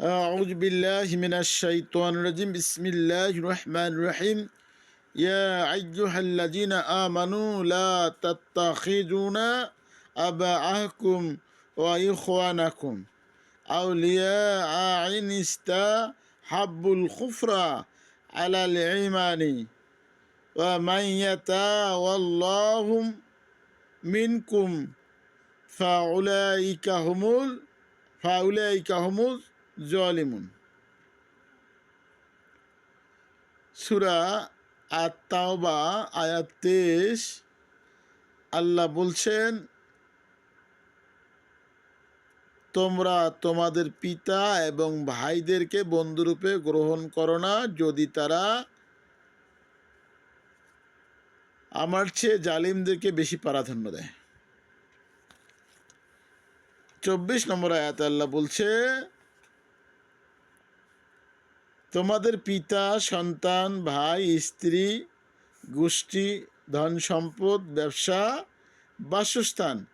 أعوذ بالله من الشيطان الرجيم. بسم الله الرحمن الرحيم. يا أيها الذين آمنوا لا تتخذون أباءكم وإخوانكم أولياء إن استحبوا الكفر على الإيمان. ومن يتولهم منكم فأولئك هم فأولئك هم জলিমুন সুরা আত্মাওবা আয়াত তেইশ, আল্লাহ বলছেন, তোমরা তোমাদের পিতা এবং ভাইদেরকে বন্ধুরূপে গ্রহণ করো না, যদি তারা আমার চেয়ে জালিমদেরকে বেশি প্রাধান্য দেয়। চব্বিশ নম্বর আয়াত আল্লাহ বলছে তোমাদের পিতা, সন্তান, ভাই, স্ত্রী, গোষ্ঠী, ধন সম্পদ, ব্যবসা, বাসস্থান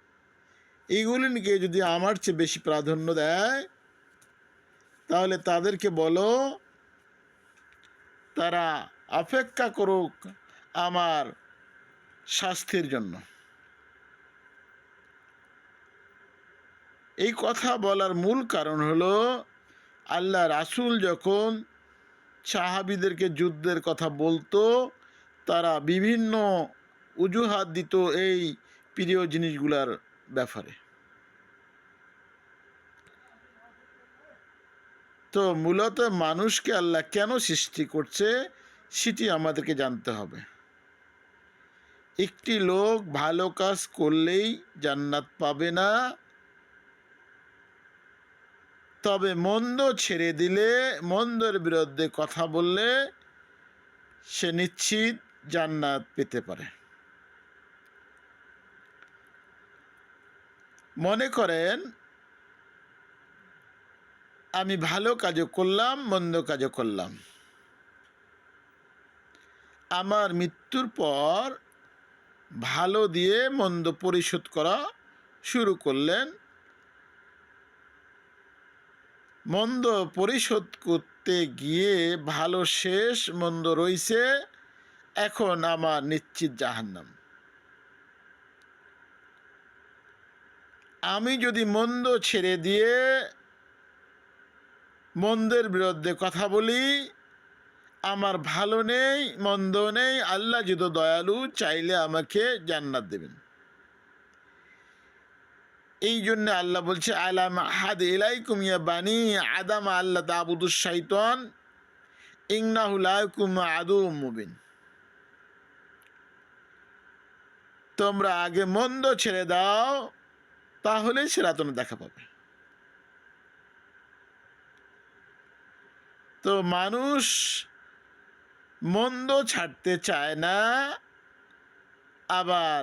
এইগুলিকে যদি আমার চেয়ে বেশি প্রাধান্য দেয়, তাহলে তাদেরকে বলো, তারা অপেক্ষা করুক আমার স্বাস্থ্যের জন্য। এই কথা বলার মূল কারণ হলো, আল্লাহ রাসুল যখন সাহাবিদেরকে যুদ্ধের কথা বলতো, তারা বিভিন্ন অজুহাত দিত এই প্রিয় জিনিসগুলার ব্যাপারে। তো মূলত মানুষকে আল্লাহ কেন সৃষ্টি করছে, সেটি আমাদেরকে জানতে হবে। একটি লোক ভালো কাজ করলেই জান্নাত পাবে না তবে মন্দ ছেড়ে দিলে মন্দর বিরুদ্ধে কথা বললে সে নিশ্চিত জান্নাত পেতে পারে। মনে করেন, আমি ভালো কাজও করলাম, মন্দ কাজও করলাম। আমার মৃত্যুর পর ভালো দিয়ে মন্দ পরিশোধ করা শুরু করলেন মন্দ পরিশোধ করতে গিয়ে ভালো শেষ মন্দ রইছে এখন আমার নিশ্চিত জাহান্নাম। আমি যদি মন্দ ছেড়ে দিয়ে মন্দের বিরুদ্ধে কথা বলি, আমার ভালো নেই, মন্দ নেই, আল্লাহ যদি দয়ালু চাইলে আমাকে জান্নাত দেবেন। এই জন্য আল্লাহ বলছে, আলাম হাদ ইয়া বানি আদাম আল্লাহ শাইতান আদু মুবিন। তোমরা আগে মন্দ ছেড়ে দাও, তাহলে সেরাতনে দেখা পাবে। তো মানুষ মন্দ ছাড়তে চায় না, আবার